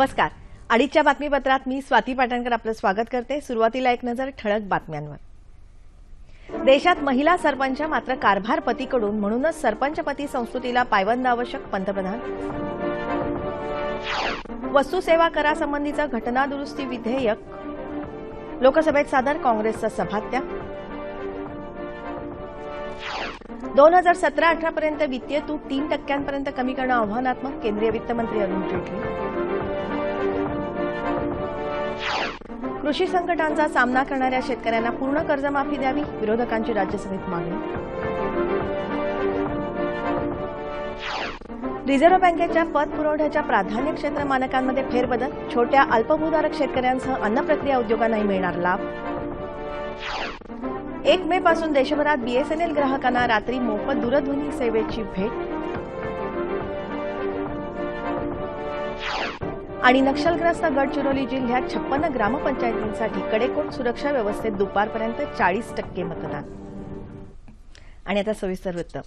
नमस्कार. अडीचच्या बातमीपत्रात मी स्वाती पाटणकर आपलं स्वागत करते. सुरुवातीला एक नजर ठळक बातम्यांवर. देशात महिला सरपंच मात्र कारभार पतीकडून म्हणूनच सरपंचपती संस्कृतीला पायबंद आवश्यक पंतप्रधान. वस्तूसेवा करासंबंधीचं घटना दुरुस्ती विधेयक. लोकसभेत सादर काँग्रेसचा सभात्याग. दोन हजार सतरा अठरापर्यंत वित्तीय तूट तीन टक्क्यांपर्यंत कमी करणं आव्हानात्मक केंद्रीय वित्तमंत्री अरुण जेटली. कृषी संकटांचा सामना करणाऱ्या शेतकऱ्यांना पूर्ण कर्जमाफी द्यावी विरोधकांची राज्यसभेत मागणी. रिझर्व्ह बँकेच्या पतपुरवठ्याच्या प्राधान्य क्षेत्र मानकांमध्ये फेरबदल छोट्या अल्पभूधारक शेतकऱ्यांसह अन्न प्रक्रिया उद्योगांनाही मिळणार लाभ. एक मे पासून देशभरात बीएसएनएल ग्राहकांना रात्री मोफत दूरध्वनी सेवेची भेट आणि नक्षलग्रस्त गडचिरोली जिल्ह्यात छप्पन्न ग्रामपंचायतींसाठी कडेकोट सुरक्षा व्यवस्थेत दुपारपर्यंत चाळीस टक्के मतदान. आणि आता सविस्तर वृत्त.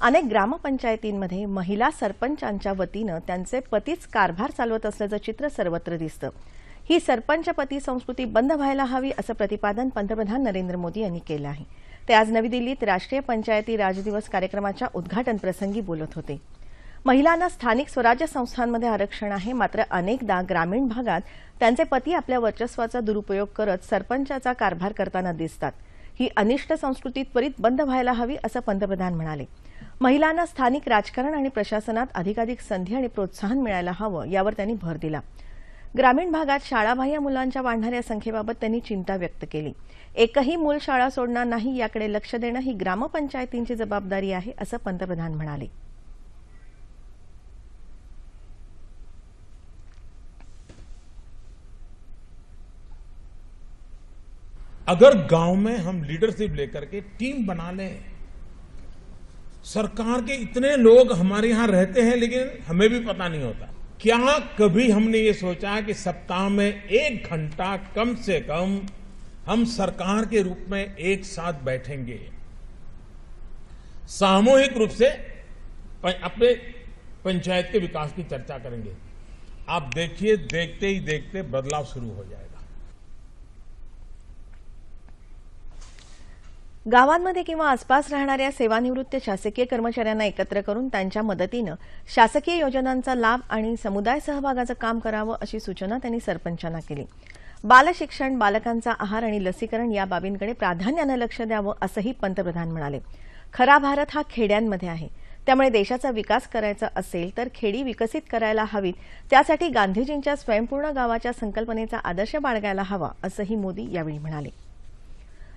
अनेक ग्रामपंचायतींमध्ये महिला सरपंचांच्या वतीनं त्यांचे पतीच कारभार चालवत असल्याचं चित्र सर्वत्र दिसतं. ही सरपंचपती संस्कृती बंद व्हायला हवी असं प्रतिपादन पंतप्रधान नरेंद्र मोदी यांनी केलं आहे. ते आज नवी दिल्लीत राष्ट्रीय पंचायती राज दिवस कार्यक्रमाच्या उद्घाटन प्रसंगी बोलत होते. महिलांना स्थानिक स्वराज्य संस्थांमध्ये आरक्षण आहे. मात्र अनेकदा ग्रामीण भागात त्यांचे पती आपल्या वर्चस्वाचा दुरुपयोग करत सरपंचाचा कारभार करताना दिसतात. ही अनिष्ट संस्कृती त्वरित बंद व्हायला हवी असं पंतप्रधान म्हणाले. महिलांना स्थानिक राजकारण आणि प्रशासनात अधिकाधिक संधी आणि प्रोत्साहन मिळायला हवं यावर त्यांनी भर दिला. ग्रामीण भागात शाळाबाह्य मुलांच्या वाढणाऱ्या संख्येबाबत त्यांनी चिंता व्यक्त केली. एकही मूल शाळा सोडणार नाही याकडे लक्ष देणं ही ग्रामपंचायतींची जबाबदारी आहे असं पंतप्रधान म्हणाले. अगर गाँव में हम लीडरशिप लेकर के टीम बना लें, सरकार के इतने लोग हमारे यहाँ रहते हैं, लेकिन हमें भी पता नहीं होता। क्या कभी हमने ये सोचा कि सप्ताह में एक घंटा कम से कम हम सरकार के रूप में एक साथ बैठेंगे? सामूहिक रूप से अपने पंचायत के विकास की चर्चा करेंगे। आप देखिए, देखते ही देखते बदलाव शुरू हो जाएगा। गावांमध्ये किंवा आसपास राहणाऱ्या सेवानिवृत्त शासकीय कर्मचाऱ्यांना एकत्र करून त्यांच्या मदतीनं शासकीय योजनांचा लाभ आणि समुदाय सहभागाचं काम करावं अशी सूचना त्यांनी सरपंचांना केली. बालशिक्षण बालकांचा आहार आणि लसीकरण या बाबींकडे प्राधान्यानं लक्ष द्यावं असंही पंतप्रधान म्हणाले. खरा भारत हा खेड्यांमध्ये आहे. त्यामुळे देशाचा विकास करायचा असेल तर खेडी विकसित करायला हवीत. त्यासाठी गांधीजींच्या स्वयंपूर्ण गावाच्या संकल्पनेचा आदर्श बाळगायला हवा असंही मोदी यावेळी म्हणाले.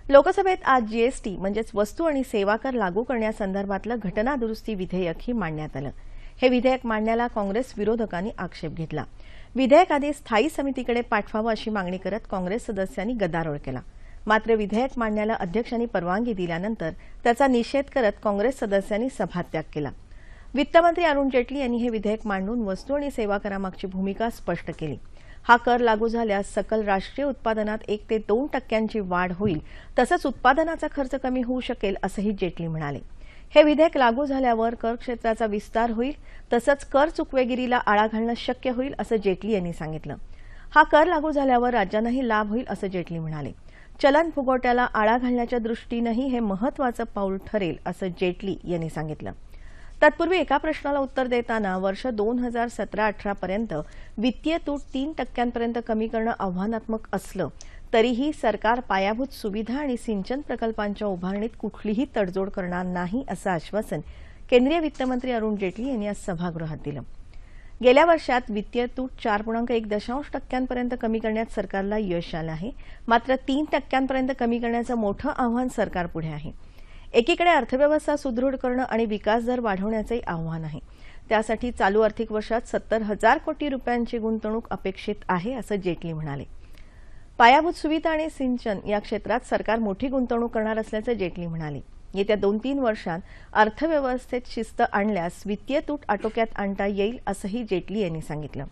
लोकसभेत आज जीएसटी म्हणजेच वस्तू आणि सेवा कर लागू करण्यासंदर्भातलं घटना दुरुस्ती विधेयकही मांडण्यात आलं. हे विधेयक मांडण्याला काँग्रेस विरोधकांनी आक्षेप घेतला. विधेयक आधी स्थायी समितीकडे पाठवावं अशी मागणी करत काँग्रेस सदस्यांनी गदारोळ केला. मात्र विधेयक मांडण्याला अध्यक्षांनी परवानगी दिल्यानंतर त्याचा निषेध करत काँग्रेस सदस्यांनी सभात्याग केला. वित्तमंत्री अरुण जेटली यांनी हे विधेयक मांडून वस्तू आणि सेवा करामागची भूमिका स्पष्ट केली. हा कर लागू झाल्यास सकल राष्ट्रीय उत्पादनात एक ते दोन टक्क्यांची वाढ होईल. तसंच उत्पादनाचा खर्च कमी होऊ शकेल असंही जेटली म्हणाले. हे विधेयक लागू झाल्यावर कर क्षेत्राचा विस्तार होईल तसंच कर चुकवेगिरीला आळा घालणं शक्य होईल असं जेटली यांनी सांगितलं. हा कर लागू झाल्यावर राज्यांनाही लाभ होईल असं जेटली म्हणाले. चलन फुगवट्याला आळा घालण्याच्या दृष्टीनंही हे महत्वाचं पाऊल ठरेल असं जेटली यांनी सांगितलं. तत्पूर्वी एका प्रश्नाला उत्तर देताना वर्ष दोन हजार सतरा अठरापर्यंत वित्तीय तूट तीन टक्क्यांपर्यंत कमी करणं आव्हानात्मक असलं तरीही सरकार पायाभूत सुविधा आणि सिंचन प्रकल्पांच्या उभारणीत कुठलीही तडजोड करणार नाही असं आश्वासन केंद्रीय वित्तमंत्री अरुण जेटली यांनी आज सभागृहात दिलं. गेल्या वर्षात वित्तीय तूट चार पूर्णांक एक दशांश टक्क्यांपर्यंत कमी करण्यात सरकारला यश आलं आहे मात्र तीन टक्क्यांपर्यंत कमी करण्याचं मोठं आव्हान सरकारपुढे आहे. एकीकडे अर्थव्यवस्था सुदृढ करणं आणि विकास दर वाढवण्याचंही आव्हान आहे. त्यासाठी चालू आर्थिक वर्षात सत्तर हजार कोटी रुपयांची गुंतवणूक अपेक्षित आहे असं जेटली म्हणाले. पायाभूत सुविधा आणि सिंचन या क्षेत्रात सरकार मोठी गुंतवणूक करणार असल्याचं जेटली म्हणाले. येत्या दोन तीन वर्षात अर्थव्यवस्थेत शिस्त आणल्यास वित्तीय तूट आटोक्यात आणता येईल असंही जेटली यांनी सांगितलं.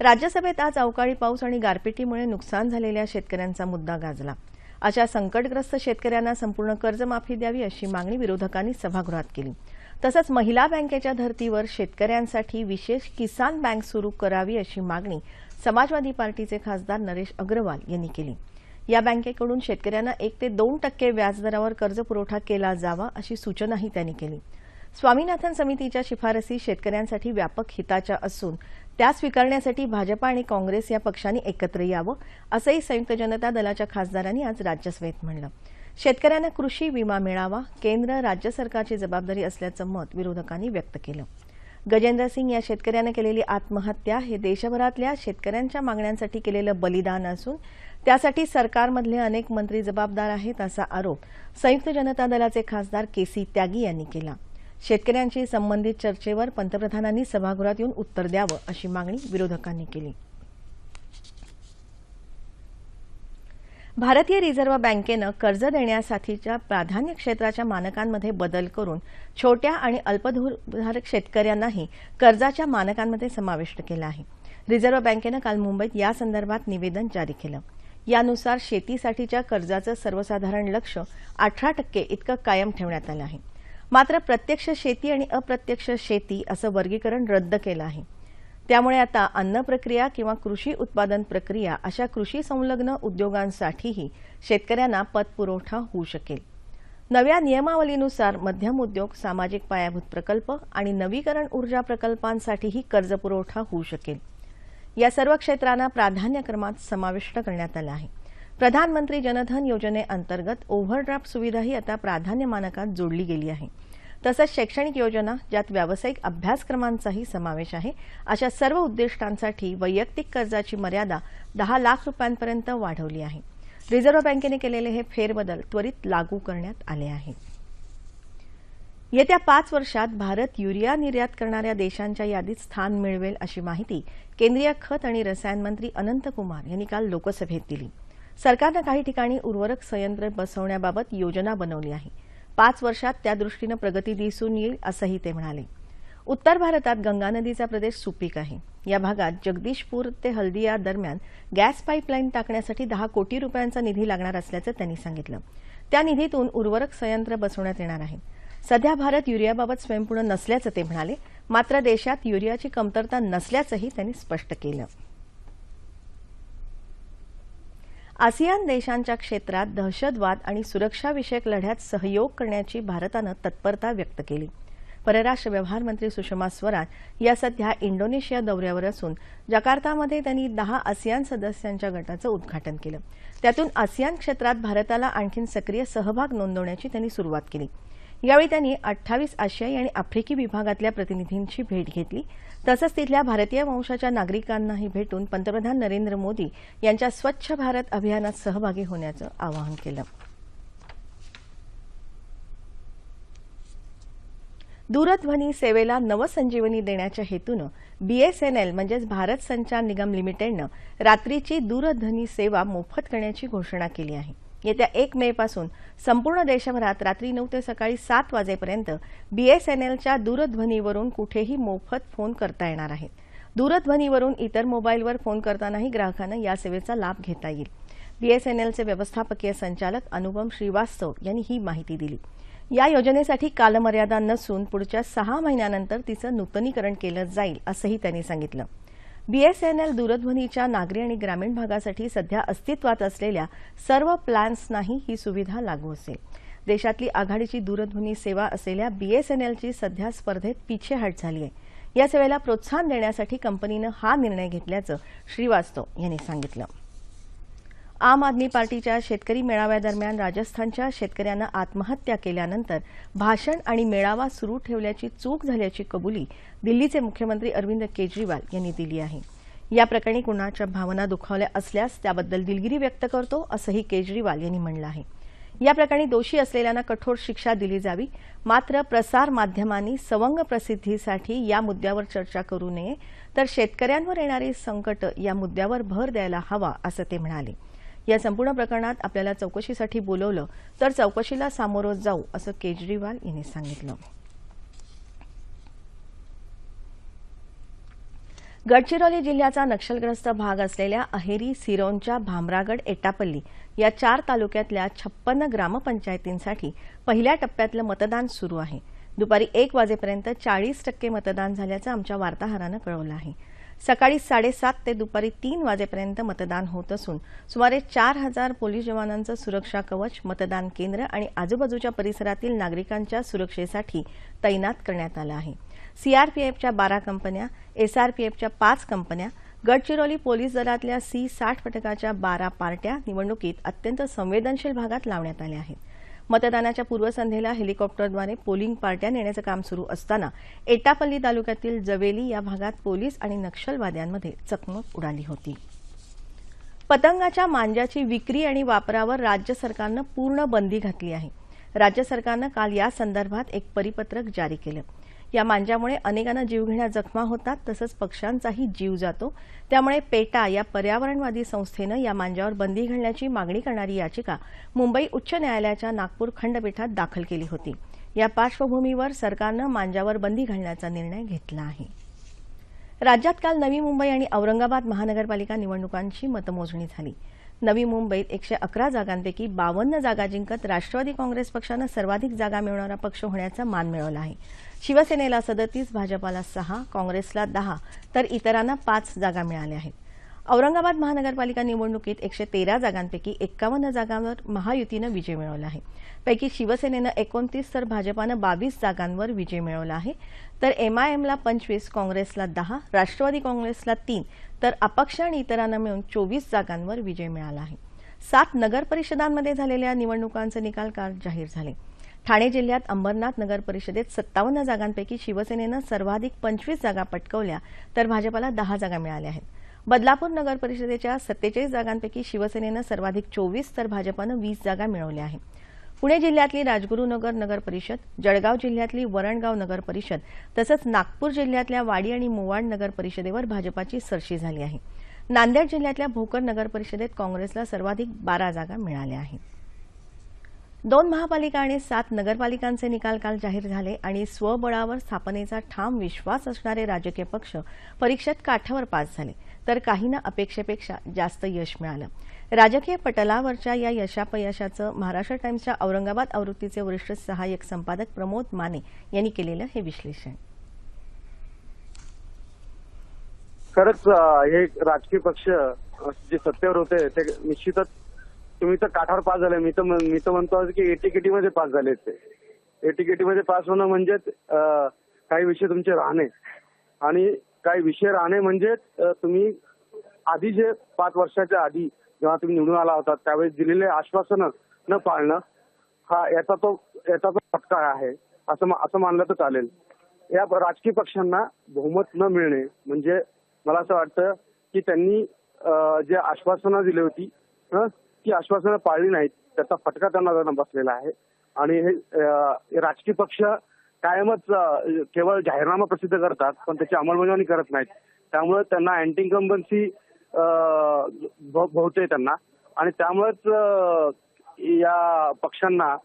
राज्यसभेत आज अवकाळी पाऊस आणि गारपिटीमुळे नुकसान झालेल्या शेतकऱ्यांचा मुद्दा गाजला. अशा संकटग्रस्त शेतकऱ्यांना संपूर्ण कर्जमाफी द्यावी अशी मागणी विरोधकांनी सभागृहात केली. तसंच महिला बँकेच्या धर्तीवर शेतकऱ्यांसाठी विशेष किसान बँक सुरू करावी अशी मागणी समाजवादी पार्टीचे खासदार नरेश अग्रवाल यांनी केली. या बँकेकडून शेतकऱ्यांना एक ते दोन टक्के व्याजदरावर कर्जपुरवठा केला जावा अशी सूचनाही त्यांनी केली. स्वामीनाथन समितीच्या शिफारसी शेतकऱ्यांसाठी व्यापक हिताच्या असून त्या स्वीकारण्यासाठी भाजपा आणि काँग्रेस या पक्षांनी एकत्र यावं असंही संयुक्त जनता दलाच्या खासदारांनी आज राज्यसभेत म्हणलं. शेतकऱ्यांना कृषी विमा मिळावा केंद्र राज्य सरकारची जबाबदारी असल्याचं मत विरोधकांनी व्यक्त केलं. गजेंद्र सिंग या शेतकऱ्यानं केलेली आत्महत्या हे देशभरातल्या शेतकऱ्यांच्या मागण्यांसाठी केलेलं बलिदान असून त्यासाठी सरकारमधले अनेक मंत्री जबाबदार आहेत असा आरोप संयुक्त जनता दलाचे खासदार के सी त्यागी यांनी केला. शेतकऱ्यांशी संबंधित चर्चेवर पंतप्रधानांनी सभागृहात येऊन उत्तर द्यावं अशी मागणी विरोधकांनी केली. भारतीय रिझर्व्ह बँकेनं कर्ज देण्यासाठीच्या प्राधान्य क्षेत्राच्या मानकांमध्ये बदल करून छोट्या आणि अल्पधूधारक शेतकऱ्यांनाही कर्जाच्या मानकांमध्ये समाविष्ट केलं आहे. रिझर्व्ह बँकेनं काल मुंबईत या संदर्भात निवेदन जारी केलं. यानुसार शेतीसाठीच्या कर्जाचं सर्वसाधारण लक्ष अठरा टक्के इतकं कायम ठेवण्यात आलं आहे. मात्र प्रत्यक्ष शेती आणि अप्रत्यक्ष शेती असं वर्गीकरण रद्द केलं आहे. त्यामुळे आता अन्न प्रक्रिया किंवा कृषी उत्पादन प्रक्रिया अशा कृषी संलग्न उद्योगांसाठीही शेतकऱ्यांना पतपुरवठा होऊ शकेल. नव्या नियमावलीनुसार मध्यम उद्योग सामाजिक पायाभूत प्रकल्प आणि नवीकरण ऊर्जा प्रकल्पांसाठीही कर्जपुरवठा होऊ शकेल. या सर्व क्षेत्रांना प्राधान्यक्रमात समाविष्ट करण्यात आलं आहे. प्रधानमंत्री जनधन योजनेअंतर्गत ओव्हरड्राफ्ट सुविधाही आता प्राधान्य मानकात जोडली गेली आहे. तसंच शैक्षणिक योजना ज्यात व्यावसायिक अभ्यासक्रमांचाही समावेश आहे अशा सर्व उद्दिष्टांसाठी वैयक्तिक कर्जाची मर्यादा दहा लाख रुपयांपर्यंत वाढवली आहे. रिझर्व्ह बँकेने केलेले हे फेरबदल त्वरित लागू करण्यात आले आहेत येत्या पाच वर्षात भारत युरिया निर्यात करणाऱ्या देशांच्या यादीत स्थान मिळवेल अशी माहिती केंद्रीय खत आणि रसायन मंत्री अनंत कुमार यांनी काल लोकसभेत दिली. सरकारनं काही ठिकाणी उर्वरक संयंत्र बसवण्याबाबत योजना बनवली आहे. पाच वर्षात त्या दृष्टीनं प्रगती दिसून येईल असंही ते म्हणाले. उत्तर भारतात गंगा नदीचा प्रदेश सुपीक आहे. या भागात जगदीशपूर ते हल्दिया दरम्यान गॅस पाईपलाईन टाकण्यासाठी दहा कोटी रुपयांचा निधी लागणार असल्याचं त्यांनी सांगितलं. त्या निधीतून उर्वरक संयंत्र बसवण्यात येणार आहे. सध्या भारत युरियाबाबत स्वयंपूर्ण नसल्याचं ते म्हणाले मात्र देशात युरियाची कमतरता नसल्याचंही त्यांनी स्पष्ट केलं. आसियान देशांच्या क्षेत्रात दहशतवाद आणि सुरक्षाविषयक लढ्यात सहयोग करण्याची भारतानं तत्परता व्यक्त केली. परराष्ट्र व्यवहार मंत्री सुषमा स्वराज या सध्या इंडोनेशिया दौऱ्यावर असून जकार्तामध्ये त्यांनी दहा आसियान सदस्यांच्या गटाचं उद्घाटन केलं. त्यातून आसियान क्षेत्रात भारताला आणखी सक्रिय सहभाग नोंदवण्याची त्यांनी सुरुवात केली. यावेळी त्यांनी अठ्ठावीस आशियाई आणि आफ्रिकी विभागातल्या प्रतिनिधींची भेट घेतली. तसंच तिथल्या भारतीय वंशाच्या नागरिकांनाही भेटून पंतप्रधान नरेंद्र मोदी यांच्या स्वच्छ भारत अभियानात सहभागी होण्याचं आवाहन केलं. दूरध्वनी सेवेला नवसंजीवनी देण्याच्या हेतूनं बीएसएनएल म्हणजेच भारत संचार निगम लिमिटेडनं रात्रीची दूरध्वनी सेवा मोफत करण्याची घोषणा केली आहे. येत्या एक मे पासून संपूर्ण देशभरात रात्री नऊ ते सकाळी सात वाजेपर्यंत बीएसएनएलच्या दूरध्वनीवरून कुठेही मोफत फोन करता येणार आहेत. दूरध्वनीवरून इतर मोबाईलवर फोन करतानाही ग्राहकांना या सेवेचा लाभ घेता येईल. बीएसएनएलचे व्यवस्थापकीय संचालक अनुपम श्रीवास्तव यांनी ही माहिती दिली. या योजनेसाठी कालमर्यादा नसून पुढच्या सहा महिन्यानंतर तिचं नूतनीकरण केलं जाईल असंही त्यांनी सांगितलं. बीएसएनएल दूरध्वनीच्या नागरी आणि ग्रामीण भागासाठी सध्या अस्तित्वात असलेल्या सर्व प्लॅन्सनाही ही सुविधा लागू असेल. देशातली आघाडीची दूरध्वनी सेवा असलेल्या बीएसएनएलची सध्या स्पर्धेत पिछेहाट झाली आहे या सेवेला प्रोत्साहन देण्यासाठी कंपनीनं हा निर्णय घेतल्याचं श्रीवास्तव यांनी सांगितलं. आम आदमी पार्टीच्या शेतकरी मेळाव्यादरम्यान राजस्थानच्या शेतकऱ्यानं आत्महत्या केल्यानंतर भाषण आणि मेळावा सुरू ठेवल्याची चूक झाल्याची कबुली दिल्लीचे मुख्यमंत्री अरविंद केजरीवाल यांनी दिली आहे. या प्रकरणी कुणाच्या भावना दुखावल्या असल्यास त्याबद्दल दिलगिरी व्यक्त करतो असंही केजरीवाल यांनी म्हणलं आहे. या प्रकरणी दोषी असलेल्यांना कठोर शिक्षा दिली जावी मात्र प्रसार माध्यमांनी सवंग प्रसिद्धीसाठी या मुद्द्यावर चर्चा करू नये तर शेतकऱ्यांवर येणारी संकट या मुद्द्यावर भर द्यायला हवा असं ते म्हणाले. या संपूर्ण प्रकरणात आपल्याला चौकशीसाठी बोलवलं तर चौकशीला सामोरं जाऊ असं केजरीवाल यांनी सांगितलं. गडचिरोली जिल्ह्याचा नक्षलग्रस्त भाग असलेल्या अहेरी सिरोंच्या भामरागड एटापल्ली या चार तालुक्यातल्या छप्पन्न ग्रामपंचायतींसाठी पहिल्या टप्प्यातलं मतदान सुरू आहे. दुपारी एक वाजेपर्यंत चाळीस टक्के मतदान झाल्याचं आमच्या वार्ताहरानं कळवलं आहे. सकाळी साडेसात ते दुपारी तीन वाजेपर्यंत मतदान होत असून सुमारे चार हजार पोलीस जवानांचं सुरक्षा कवच मतदान केंद्र आणि आजूबाजूच्या परिसरातील नागरिकांच्या सुरक्षेसाठी तैनात करण्यात आलं आहे. सीआरपीएफच्या बारा कंपन्या एसआरपीएफच्या पाच कंपन्या गडचिरोली पोलीस दलातल्या सी साठ पथकाच्या बारा पार्ट्या निवडणुकीत अत्यंत संवेदनशील भागात लावण्यात आल्या आहेत. मतदानाच्या पूर्वसंध्येला हेलिकॉप्टरद्वारे पोलिंग पार्ट्या नेण्याचं काम सुरू असताना एटापल्ली तालुक्यातील जवेली या भागात पोलीस आणि नक्षलवाद्यांमध्ये चकमक उडाली होती. पतंगाच्या मांजाची विक्री आणि वापरावर राज्य सरकारनं पूर्ण बंदी घातली आहे. राज्य सरकारनं काल या संदर्भात एक परिपत्रक जारी केलं. या मांजामुळे अनेकांना जीवघेण्या जखमा होतात तसंच पक्ष्यांचाही जीव जातो. त्यामुळे पेटा या पर्यावरणवादी संस्थेनं या मांजावर बंदी घालण्याची मागणी करणारी याचिका मुंबई उच्च न्यायालयाच्या नागपूर खंडपीठात दाखल केली होती. या पार्श्वभूमीवर सरकारनं मांजावर बंदी घालण्याचा निर्णय घेतला आहे. राज्यात काल नवी मुंबई आणि औरंगाबाद महानगरपालिका निवडणुकांची मतमोजणी झाली. नवी मुंबईत एकशे अकरा जागांपैकी बावन्न जागा जिंकत राष्ट्रवादी काँग्रेस पक्षानं सर्वाधिक जागा मिळवणारा पक्ष होण्याचा मान मिळवला आहे. शिवसेनेला सदतीस भाजपाला सहा काँग्रेसला दहा तर इतरांना पाच जागा मिळाल्या आहेत. औरंगाबाद महानगरपालिका निवडणुकीत एकशे तेरा जागांपैकी एक्कावन्न जागांवर महायुतीनं विजय मिळवला आहे. पैकी शिवसेनेनं एकोणतीस तर भाजपानं बावीस जागांवर विजय मिळवला आहे. तर एमआयएमला पंचवीस काँग्रेसला दहा राष्ट्रवादी काँग्रेसला तीन तर अपक्ष आणि इतरांना मिळून चोवीस जागांवर विजय मिळाला आहे. सात नगर परिषदांमध्ये झालेल्या निवडणुकांचे निकाल काल जाहीर झाले. ठाणे जिल्ह्यात अंबरनाथ नगर परिषदेत सत्तावन्न जागांपैकी शिवसेनेनं सर्वाधिक पंचवीस जागा पटकवल्या तर भाजपाला दहा जागा मिळाल्या आहेत. बदलापूर नगर परिषदेच्या सत्तेचाळीस जागांपैकी शिवसेनेनं सर्वाधिक चोवीस तर भाजपानं वीस जागा मिळवल्या आहेत. पुणे जिल्ह्यातली राजगुरुनगर नगर परिषद जळगाव जिल्ह्यातली वरणगाव नगर परिषद तसंच नागपूर जिल्ह्यातल्या वाडी आणि मोवाड नगर परिषदेवर भाजपाची सरशी झाली आहे. नांदेड जिल्ह्यातल्या भोकर नगर परिषदेत काँग्रेसला सर्वाधिक बारा जागा मिळाल्या आहेत. दोन महापालिका आणि सात नगरपालिकांचे निकाल काल जाहीर झाले आणि स्वबळावर स्थापनेचा ठाम विश्वास असणारे राजकीय पक्ष परीक्षेत काठावर पास झाले तर काहींना अपेक्षेपेक्षा जास्त यश मिळालं. राजकीय पटलावरच्या या यशापयशाचं महाराष्ट्र टाइम्सच्या औरंगाबाद आवृत्तीचे वरिष्ठ सहाय्यक संपादक प्रमोद माने यांनी केलेलं हे विश्लेषण. खरंच हे राजकीय पक्ष जे सत्तेवर होते ते निश्चितच तुम्ही तर काठावर पास झाले. मी तर मी तर म्हणतो की एटीकेटी मध्ये पास झाले ते. एटीकेटी मध्ये पास होणं म्हणजे काही विषय तुमचे राहणे. आणि काही विषय राहणे म्हणजे तुम्ही आधी जे पाच वर्षाच्या आधी जेव्हा तुम्ही निवडून आला होता त्यावेळेस दिलेले आश्वासनं न पाळणं हा याचा तो याचा तो फटका आहे. असं असं मानलं तर चालेल. या राजकीय पक्षांना बहुमत न मिळणे म्हणजे मला असं वाटतं की त्यांनी जे आश्वासनं दिली होती हं, ती आश्वासनं पाळली नाहीत. त्याचा फटका त्यांना बसलेला आहे. आणि हे राजकीय पक्ष कायमच केवळ जाहीरनामा प्रसिद्ध करतात पण त्याची अंमलबजावणी करत नाहीत. त्यामुळे त्यांना अँटी इन्कम्बन्सी भोवते त्यांना. आणि त्यामुळेच या पक्षांना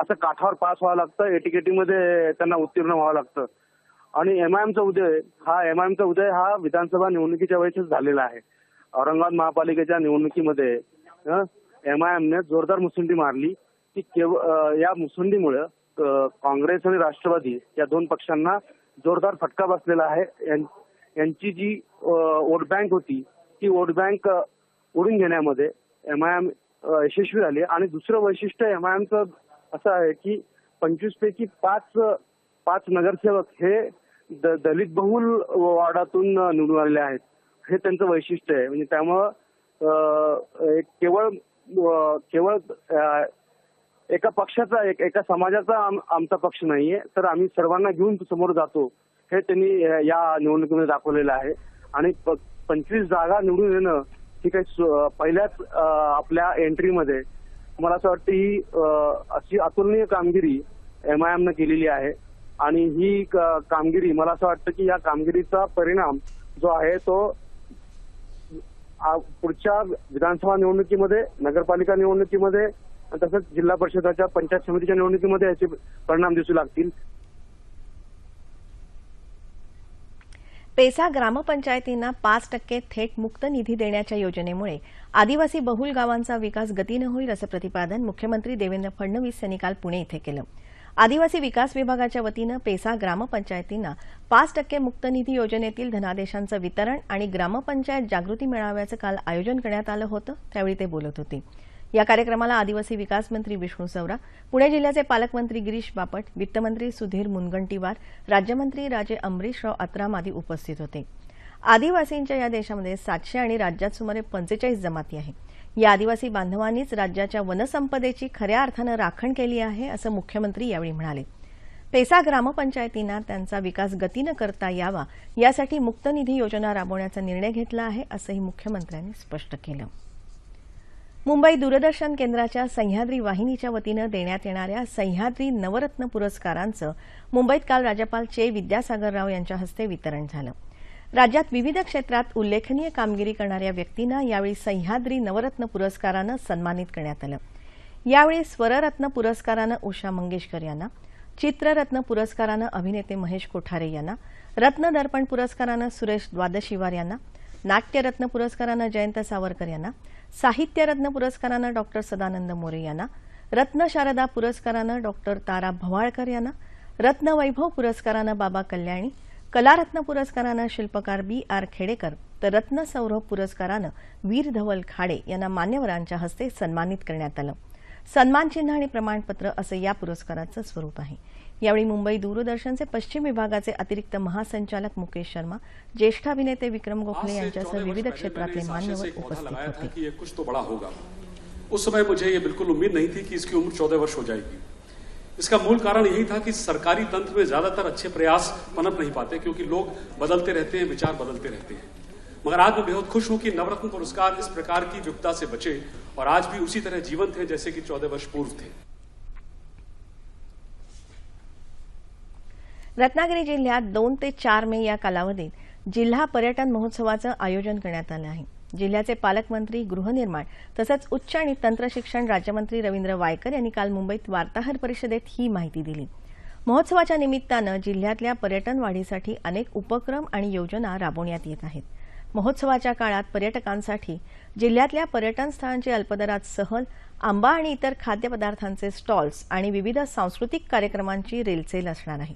असं काठावर पास व्हावं लागतं एटीकेटीमध्ये त्यांना उत्तीर्ण व्हावं लागतं. आणि एमआयएमचा उदय हा एमआयएमचा उदय हा विधानसभा निवडणुकीच्या वेळेसच झालेला आहे. औरंगाबाद महापालिकेच्या निवडणुकीमध्ये एम आय एमने जोरदार मुसंडी मारली. की केवळ या मुसंडीमुळे काँग्रेस आणि राष्ट्रवादी या दोन पक्षांना जोरदार फटका बसलेला आहे. यां- यांची जी वोट बँक होती ती वोट बँक ओढून घेण्यामध्ये एम आय एम यशस्वी झाली. आणि दुसरं वैशिष्ट्य एम आय एमचं असं आहे की पंचवीस पैकी पाच पाच नगरसेवक हे द- दलित बहुल वॉर्डातून निवडून आलेले आहेत. हे त्यांचं वैशिष्ट्य आहे. म्हणजे त्यामुळं केवळ केवळ एका पक्षाचा एक एका समाजाचा आम- आमचा पक्ष नाहीये. तर आम्ही सर्वांना घेऊन समोर जातो हे त्यांनी या निवडणुकीमध्ये दाखवलेलं आहे. आणि प- पंचवीस जागा निवडून येणं ही काही पहिल्याच आपल्या एंट्रीमध्ये मला असं वाटतं ही अशी अतुलनीय कामगिरी एम आय एमनं केलेली आहे. आणि ही क- कामगिरी मला असं वाटतं की या कामगिरीचा परिणाम जो आहे तो पुढच्या विधानसभा निवडणुकीमध्ये नगरपालिका निवडणुकीमध्ये तसंच जिल्हा परिषदाच्या पंचायत समितीच्या निवडणुकीमध्ये याचे परिणाम दिसू लागतील. पेसा ग्रामपंचायतींना पाच टक्के थेट मुक्त निधी देण्याच्या योजनेमुळे आदिवासी बहुल गावांचा विकास गतीनं होईल असं प्रतिपादन मुख्यमंत्री देवेंद्र फडणवीस यांनी काल पुणे इथं केलं. आदिवासी विकास विभागाच्या वतीनं पेसा ग्रामपंचायतींना पाच टक्के मुक्त निधी योजनेतील धनादेशांचं वितरण आणि ग्रामपंचायत जागृती मेळाव्याचं काल आयोजन करण्यात आलं होतं त्यावेळी ते बोलत होते. या कार्यक्रमाला आदिवासी विकास मंत्री विष्णू सवरा पुणे जिल्ह्याचे पालकमंत्री गिरीश बापट वित्तमंत्री सुधीर मुनगंटीवार राज्यमंत्री राजे अमरीशराव अत्राम आदी उपस्थित होते. आदिवासींच्या या देशामध्ये सातशे आणि राज्यात सुमारे पंचेचाळीस जमाती आहे या आदिवासी बांधवांनीच राज्याच्या वनसंपदेची खऱ्या अर्थानं राखण केली आहे असं मुख्यमंत्री यावेळी म्हणाले. पेसा ग्रामपंचायतींना त्यांचा विकास गतीनं करता यावा यासाठी मुक्त निधी योजना राबवण्याचा निर्णय घेतला आहे असंही मुख्यमंत्र्यांनी स्पष्ट केलं. मुंबई दूरदर्शन केंद्राच्या सह्याद्री वाहिनीच्या वतीनं देण्यात येणाऱ्या सह्याद्री नवरत्न पुरस्कारांचं मुंबईत काल राज्यपाल चे विद्यासागर राव यांच्या हस्ते वितरण झालं. राज्यात विविध क्षेत्रात उल्लेखनीय कामगिरी करणाऱ्या व्यक्तींना यावेळी सह्याद्री नवरत्न पुरस्कारानं सन्मानित करण्यात आलं. यावेळी स्वररत्न पुरस्कारानं उषा मंगेशकर यांना चित्ररत्न पुरस्कारानं अभिनेते महेश कोठारे यांना रत्न दर्पण पुरस्कारानं सुरेश द्वादशीवार यांना नाट्यरत्न पुरस्कारानं जयंत सावरकर यांना साहित्यरत्न पुरस्कारानं डॉक्टर सदानंद मोरे यांना रत्न शारदा पुरस्कारानं डॉक्टर तारा भवाळकर यांना रत्न वैभव पुरस्कारानं बाबा कल्याणी कलारत्न पुरस्कारानं शिल्पकार बी आर खेडेकर तर रत्न सौरभ पुरस्कारानं वीर धवल खाडे यांना मान्यवरांच्या हस्ते सन्मानित करण्यात आलं. सन्मानचिन्ह आणि प्रमाणपत्र असं या पुरस्काराचं स्वरूप आहे. यावेळी मुंबई दूरदर्शनचे पश्चिम विभागाचे अतिरिक्त महासंचालक मुकेश शर्मा ज्येष्ठ अभिनेते विक्रम गोखले यांच्यासह 14 वर्ष विविध क्षेत्रातले मान्यवर उपस्थित होते. कि ये कुछ तो बड़ा होगा। उस समय मुझे ये बिल्कुल उम्मीद नहीं थी कि इसकी उम्र चौदह वर्ष हो जाएगी। इसका मूल कारण यही था कि सरकारी तंत्र में ज़्यादातर अच्छे प्रयास पनप नहीं पाते, क्योंकि लोग बदलते रहते हैं, विचार बदलते रहते हैं। मगर आज मैं बेहद खुश हूँ कि नवरत्न पुरस्कार इस प्रकार की विपदा से बचे और आज भी उसी तरह जीवन थे जैसे कि चौदह वर्ष पूर्व थे। रत्नागिरी जिल्ह्यात दोन ते चार मे या कालावधीत जिल्हा पर्यटन महोत्सवाचं आयोजन करण्यात आलं आहे. जिल्ह्याचे पालकमंत्री गृहनिर्माण तसंच उच्च आणि तंत्रशिक्षण राज्यमंत्री रवींद्र वायकर यांनी काल मुंबईत वार्ताहर परिषदेत ही माहिती दिली. महोत्सवाच्या निमित्तानं जिल्ह्यातल्या पर्यटन वाढीसाठी अनेक उपक्रम आणि योजना राबवण्यात येत आहेत. महोत्सवाच्या काळात पर्यटकांसाठी जिल्ह्यातल्या पर्यटन स्थळांची अल्पदरात सहल आंबा आणि इतर खाद्यपदार्थांचे स्टॉल्स आणि विविध सांस्कृतिक कार्यक्रमांची रेलचेल असणार आहे.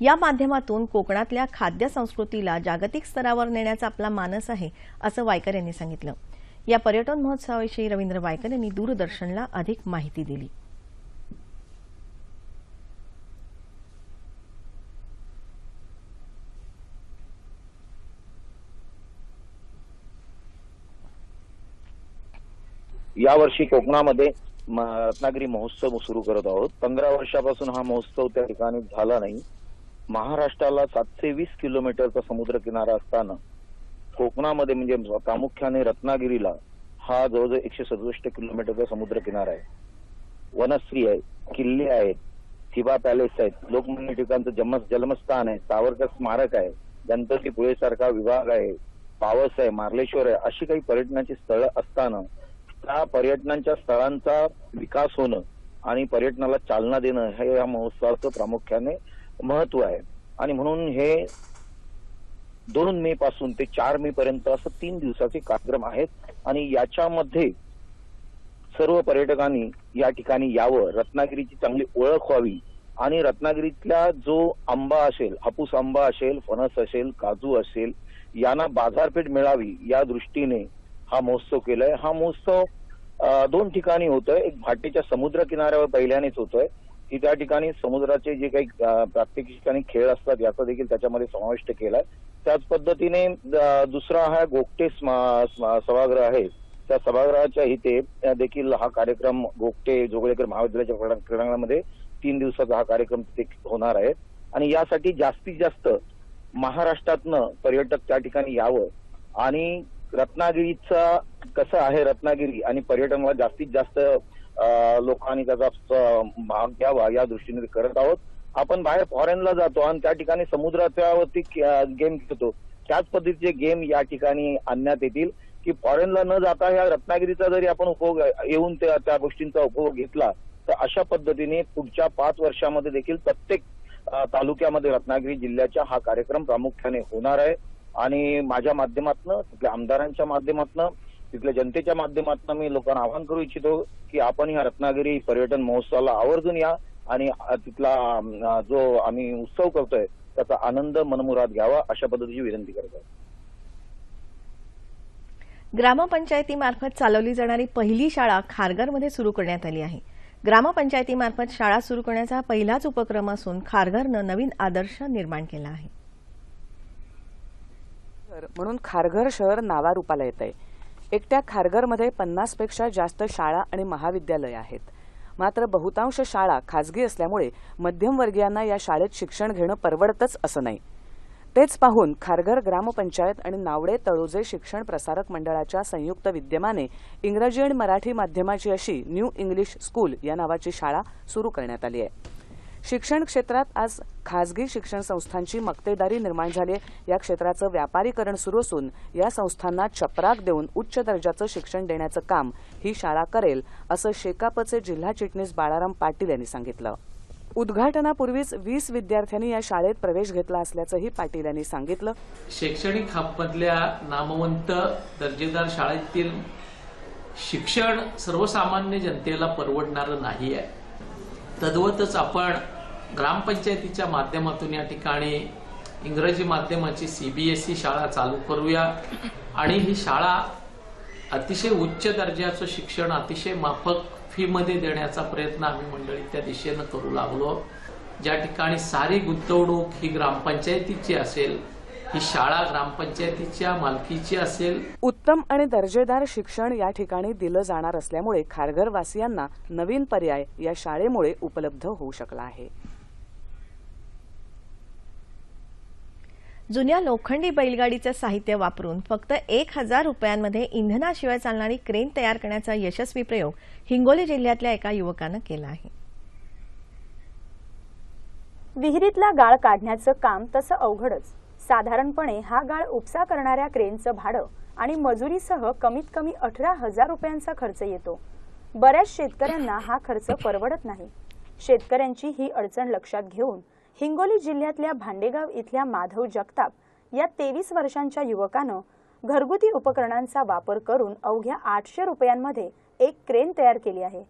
या माध्यमातून कोकणातल्या खाद्य संस्कृतीला जागतिक स्तरावर नेण्याचा आपला मानस आहे असं वायकर यांनी सांगितलं. या पर्यटन महोत्सवाविषयी रवींद्र वायकर यांनी दूरदर्शनला अधिक माहिती दिली. यावर्षी कोकणामध्ये म- रत्नागिरी महोत्सव सुरू करत आहोत. पंधरा वर्षापासून हा महोत्सव त्या ठिकाणी झाला नाही. महाराष्ट्राला सातशे वीस किलोमीटरचा समुद्र किनारा असताना कोकणामध्ये म्हणजे प्रामुख्याने रत्नागिरीला हा जवळजवळ एकशे सदुसष्ट किलोमीटरचा समुद्र किनारा आहे. वनश्री आहे किल्ले आहेत थिबा पॅलेस आहेत लोकमान्य ठिकाणचं जन्म जन्मस्थान आहे सावरकर स्मारक आहे गणपती सारखा विभाग आहे पावस आहे मार्लेश्वर आहे अशी काही पर्यटनाची स्थळं असताना त्या पर्यटनांच्या स्थळांचा विकास होणं आणि पर्यटनाला चालना देणं हे या महोत्सवाचं प्रामुख्याने महत्त्व आहे. आणि म्हणून हे दोन मे पासून ते चार मे पर्यंत असं तीन दिवसाचे कार्यक्रम आहेत. आणि याच्यामध्ये सर्व पर्यटकांनी या ठिकाणी यावं. रत्नागिरीची चांगली ओळख व्हावी. आणि रत्नागिरीतल्या जो आंबा असेल हापूस आंबा असेल फणस असेल काजू असेल यांना बाजारपेठ मिळावी या दृष्टीने हा महोत्सव केलाय. हा महोत्सव दोन ठिकाणी होतोय. एक भाटेच्या समुद्र किनाऱ्यावर पहिल्यानेच होतोय. की त्या ठिकाणी समुद्राचे जे काही प्रत्येक प्रात्यक्षिक ठिकाणी खेळ असतात याचा देखील त्याच्यामध्ये समाविष्ट केलाय. त्याच पद्धतीने दुसरा हा गोगटे स्मा- स्मा- सभागृह आहे. त्या सभागृहाच्या इथे देखील हा कार्यक्रम गोगटे जोगळेकर महाविद्यालयाच्या क्रीडांगणामध्ये तीन दिवसाचा हा कार्यक्रम तिथे होणार आहे. आणि यासाठी जास्तीत जास्त महाराष्ट्रातनं पर्यटक त्या ठिकाणी यावं. आणि रत्नागिरीचा कसं आहे रत्नागिरी आणि पर्यटनाला जास्तीत जास्त लोकांनी त्याचा भाग घ्यावा या दृष्टीने करत आहोत. आपण बाहेर फॉरेनला जातो आणि त्या ठिकाणी समुद्राच्यावरती गेम खेळतो. त्याच पद्धतीचे गेम या ठिकाणी आणण्यात येतील की फॉरेनला न जाता ह्या रत्नागिरीचा जरी आपण उपयोग येऊन त्या त्या गोष्टींचा उपयोग घेतला तर अशा पद्धतीने पुढच्या पाच वर्षामध्ये देखील प्रत्येक तालुक्यामध्ये रत्नागिरी जिल्ह्याच्या हा कार्यक्रम प्रामुख्याने होणार आहे. आणि माझ्या माध्यमातनं आमदारांच्या माध्यमातनं तिथल्या जनतेच्या माध्यमातून मी लोकांना आवाहन करू इच्छितो की आपण या रत्नागिरी पर्यटन महोत्सवाला आवर्जून या आणि तिथला जो आम्ही उत्सव करतोय त्याचा आनंद मनमुराद घ्यावा अशा पद्धतीची विनंती करत आहे. ग्रामपंचायतीमार्फत चालवली जाणारी पहिली शाळा खारघरमध्ये सुरू करण्यात आली आहे. ग्रामपंचायतीमार्फत शाळा सुरू करण्याचा हा पहिलाच उपक्रम असून खारघरनं नवीन आदर्श निर्माण केला आहे. म्हणून खारघर शहर नावारूपाला येत आहे एकट्या खारघरमध्ये पन्नासपेक्षा जास्त शाळा आणि महाविद्यालय आहेत. मात्र बहुतांश शाळा खाजगी असल्यामुळे मध्यमवर्गीयांना या शाळेत शिक्षण घेणं परवडतच असं नाही. तेच पाहून खारघर ग्रामपंचायत आणि नावडे तळोजे शिक्षण प्रसारक मंडळाच्या संयुक्त विद्यमाने इंग्रजी आणि मराठी माध्यमाची अशी न्यू इंग्लिश स्कूल या नावाची शाळा सुरू करण्यात आली आहे. शिक्षण क्षेत्रात आज खासगी शिक्षण संस्थांची मक्तेदारी निर्माण झाली या क्षेत्राचं व्यापारीकरण सुरू असून या संस्थांना चपराक देऊन उच्च दर्जाचं शिक्षण देण्याचं काम ही शाळा करेल असं शेकापचे जिल्हा चिटणीस बाळाराम पाटील यांनी सांगितलं. उद्घाटनापूर्वीच वीस विद्यार्थ्यांनी या शाळेत प्रवेश घेतला असल्याचंही पाटील यांनी सांगितलं. शैक्षणिक हबमधल्या नामवंत दर्जेदार शाळेतील शिक्षण सर्वसामान्य जनतेला परवडणारं नाही आहे तद्वतच आपण ग्रामपंचायतीच्या माध्यमातून या ठिकाणी इंग्रजी माध्यमाची सीबीएसई शाळा चालू करूया. आणि ही शाळा अतिशय उच्च दर्जाचं शिक्षण अतिशय माफक फीमध्ये देण्याचा प्रयत्न आम्ही मंडळी त्या दिशेनं करू लागलो. ज्या ठिकाणी सारी गुंतवणूक ही ग्रामपंचायतीची असेल ही शाळा ग्रामपंचायतीच्या मालकीची असेल. उत्तम आणि दर्जेदार शिक्षण या ठिकाणी दिलं जाणार असल्यामुळे खारघरवासियांना नवीन पर्याय या शाळेमुळे उपलब्ध होऊ शकला आहे. जुन्या लोखंडी बैलगाडीचं साहित्य वापरून फक्त एक हजार रुपयांमध्ये इंधनाशिवाय चालणारी क्रेन तयार करण्याचा यशस्वी प्रयोग हिंगोली जिल्ह्यातल्या एका युवकानं केला आहे. विहिरीतला गाळ काढण्याचं काम तसं अवघडच. साधारणपणे हा गाळ उपसा करणाऱ्या क्रेनचं भाडं आणि मजुरीसह कमीत कमी अठरा हजार रुपयांचा खर्च येतो. बऱ्याच शेतकऱ्यांना हा खर्च परवडत नाही. शेतकऱ्यांची ही अडचण लक्षात घेऊन हिंगोली जिल्ह्यातल्या भांडेगाव इथल्या माधव जगताप या तेवीस वर्षांच्या युवकानं घरगुती उपकरणांचा वापर करून अवघ्या आठशे रुपयांमध्ये एक क्रेन तयार केली आहे.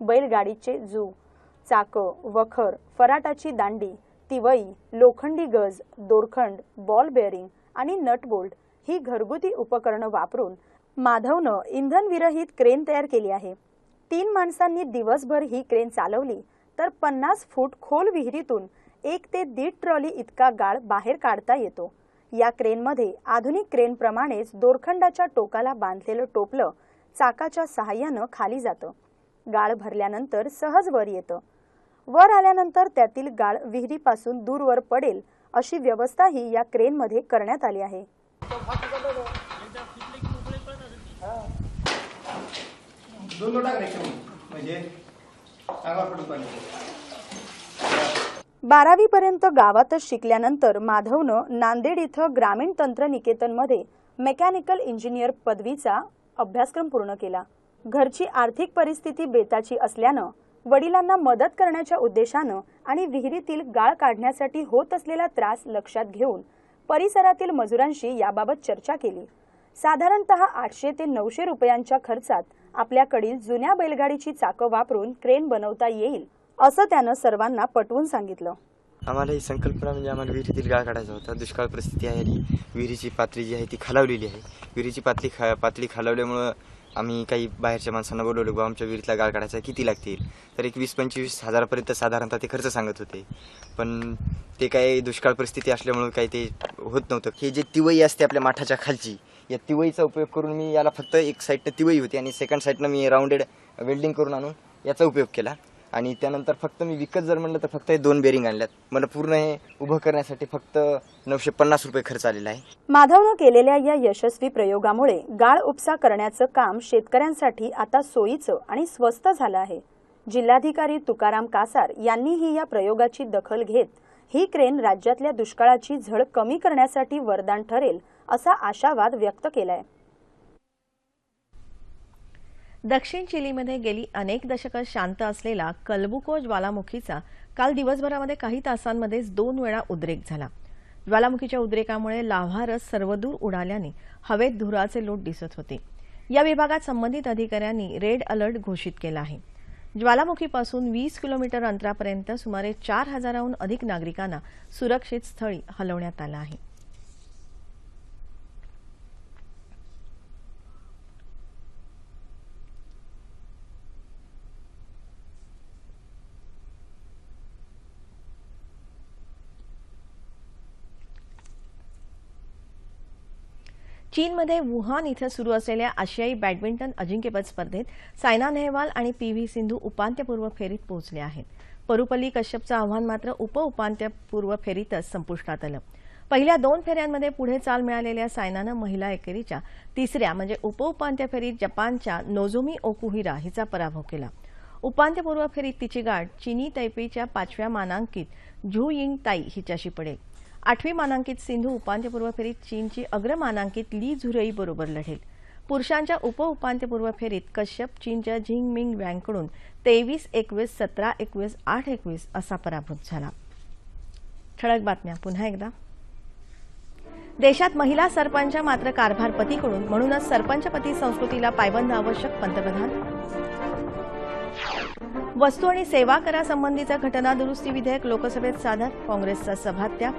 बैलगाडीचे जू चाकं वखर फराटाची दांडी तिवई लोखंडी गज दोरखंड बॉल बेअरिंग आणि नट बोल्ट ही घरगुती उपकरणं वापरून माधवनं इंधनविरहित क्रेन तयार केली आहे. तीन माणसांनी दिवसभर ही क्रेन चालवली तर पन्नास फूट खोल विहिरीतून एक ते दीड ट्रॉली इतका गाळ बाहेर काढता येतो. या क्रेनमध्ये आधुनिक क्रेनप्रमाणेच दोरखंडाच्या टोकाला बांधलेलं टोपलं चाकाच्या सहाय्यानं खाली जातं. गाळ भरल्यानंतर सहज वर येतं. वर आल्यानंतर त्यातील गाळ विहिरीपासून दूरवर पडेल अशी व्यवस्थाही या क्रेनमध्ये करण्यात आली आहे. बारावी पर्यंत गावातच शिकल्यानंतर माधवनं नांदेड इथं ग्रामीण तंत्रनिकेतनमध्ये मेकॅनिकल इंजिनियर पदवीचा अभ्यासक्रम पूर्ण केला. घरची आर्थिक परिस्थिती बेताची असल्यानं वडिलांना मदत करण्याच्या उद्देशानं आणि विहिरीतील गाळ काढण्यासाठी होत असलेला त्रास लक्षात घेऊन परिसरातील मजुरांशी याबाबत चर्चा केली. साधारणतः आठशे ते नऊशे रुपयांच्या खर्चात आपल्याकडील जुन्या बैलगाडीची चाकं वापरून क्रेन बनवता येईल असं त्यानं सर्वांना पटवून सांगितलं. आम्हाला ही संकल्पना म्हणजे आम्हाला विहिरीतील गाळ काढायचा होता. दुष्काळ परिस्थिती आहे आणि विहिरीची पातळी जी आहे ती खालावलेली आहे. विहिरीची पातळी खा पातळी खालावल्यामुळं आम्ही काही बाहेरच्या माणसांना बोलवलं बा आमच्या विहिरीतला गाळ काढायचा किती लागतील? तर एक वीस पंचवीस हजारापर्यंत साधारणतः ते खर्च सांगत होते. पण ते काही दुष्काळ परिस्थिती असल्यामुळं काही ते होत नव्हतं. हे जे तिवई असते आपल्या माठाच्या खालची या तिवईचा उपयोग करून मी याला फक्त एक साईडनं तिवई होती आणि सेकंड साईडनं मी राऊंडेड वेल्डिंग करून आणून याचा उपयोग केला. आणि त्यानंतर फक्त मी विकत जर म्हणलं तर फक्त हे दोन बेरिंग आणल्यात. मला पूर्ण हे उभं करण्यासाठी फक्त नऊशे पन्नास रुपये खर्च आलेला आहे. माधवनं केलेल्या या यशस्वी प्रयोगामुळे गाळ उपसा करण्याचं काम शेतकऱ्यांसाठी आता सोयीचं आणि स्वस्त झालं आहे. जिल्हाधिकारी तुकाराम कासार यांनीही या प्रयोगाची दखल घेत ही क्रेन राज्यातल्या दुष्काळाची झळ कमी करण्यासाठी वरदान ठरेल असा आशावाद व्यक्त केलाय. दक्षिण चिलीमध्ये गेली अनेक दशकं शांत असलेला कल्बुको ज्वालामुखीचा काल दिवसभरामध्ये काही तासांमध्येच दोन वेळा उद्रेक झाला. ज्वालामुखीच्या उद्रेकामुळे लाव्हा रस सर्वदूर उडाल्याने हवेत धुराचे लोट दिसत होते. या विभागात संबंधित अधिकाऱ्यांनी रेड अलर्ट घोषित केला आहे. ज्वालामुखीपासून वीस किलोमीटर अंतरापर्यंत सुमारे चार हजाराहून अधिक नागरिकांना सुरक्षित स्थळी हलवण्यात आलं आहे. चीनमध्ये वुहान इथं सुरू असलेल्या आशियाई बॅडमिंटन अजिंक्यपद स्पर्धेत सायना नेहवाल आणि पी व्ही सिंधू उपांत्यपूर्व फेरीत पोहोचले आहेत. परुपल्ली कश्यपचं आव्हान मात्र उपउपांत्यपूर्व फेरीतच संपुष्टात आलं. पहिल्या दोन फेऱ्यांमध्ये पुढे चाल मिळालेल्या सायनानं महिला एकेरीच्या तिसऱ्या म्हणजे उपउपांत्य फेरीत जपानच्या नोझोमी ओकुहिरा हिचा पराभव केला. उपांत्यपूर्व फेरीत तिची गाठ चिनी तैपेईच्या पाचव्या मानांकित झू यिंग ताई हिच्याशी पडेल. आठवी मानांकित सिंधू उपांत्यपूर्व फेरीत चीनची अग्रमानांकित ली झुरई बरोबर लढेल. पुरुषांच्या उपउपांत्यपूर्व फेरीत कश्यप चीनच्या झिंग मिंग वँगकडून तेवीस एकवीस सतरा एकवीस आठ एकवीस असा पराभूत झाला. ठळक बातम्या. पुन्हा एकदा. देशात महिला सरपंच मात्र कारभारपतीकडून म्हणूनच सरपंचपती संस्कृतीला पायबंद आवश्यक पंतप्रधान. वस्तू आणि सेवा करासंबंधीचं घटना दुरुस्ती विधेयक लोकसभेत सादर काँग्रेसचा सभात्याग.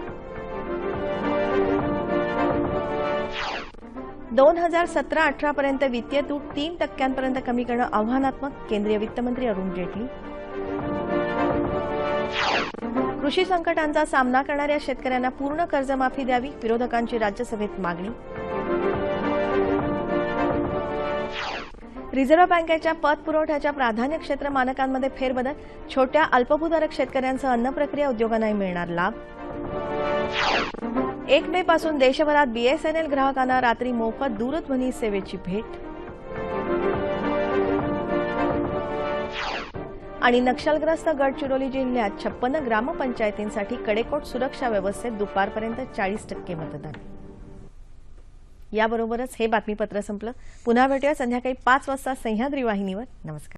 दोन हजार सतरा अठरा पर्यंत वित्तीय तूट तीन टक्क्यांपर्यंत कमी करणं आव्हानात्मक केंद्रीय वित्तमंत्री अरुण जेटली. कृषी संकटांचा सामना करणाऱ्या शेतकऱ्यांना पूर्ण कर्जमाफी द्यावी विरोधकांची राज्यसभेत मागणी. रिझर्व्ह बँकेच्या पतपुरवठ्याच्या प्राधान्य क्षेत्र मानकांमध्ये फेरबदल छोट्या अल्पभूधारक शेतकऱ्यांसह अन्न प्रक्रिया उद्योगांनाही मिळणार लाभ. एक मे पासून देशभरात बीएसएनएल ग्राहकांना रात्री मोफत दूरध्वनी सेवेची भेट. आणि नक्षलग्रस्त गडचिरोली जिल्ह्यात छप्पन्न ग्रामपंचायतींसाठी कडेकोट सुरक्षा व्यवस्थेत दुपारपर्यंत चाळीस टक्के मतदान. याबरोबरच हे बातमीपत्र संपलं. पुन्हा भेटूया संध्याकाळी पाच वाजता सह्याद्री वाहिनीवर. नमस्कार.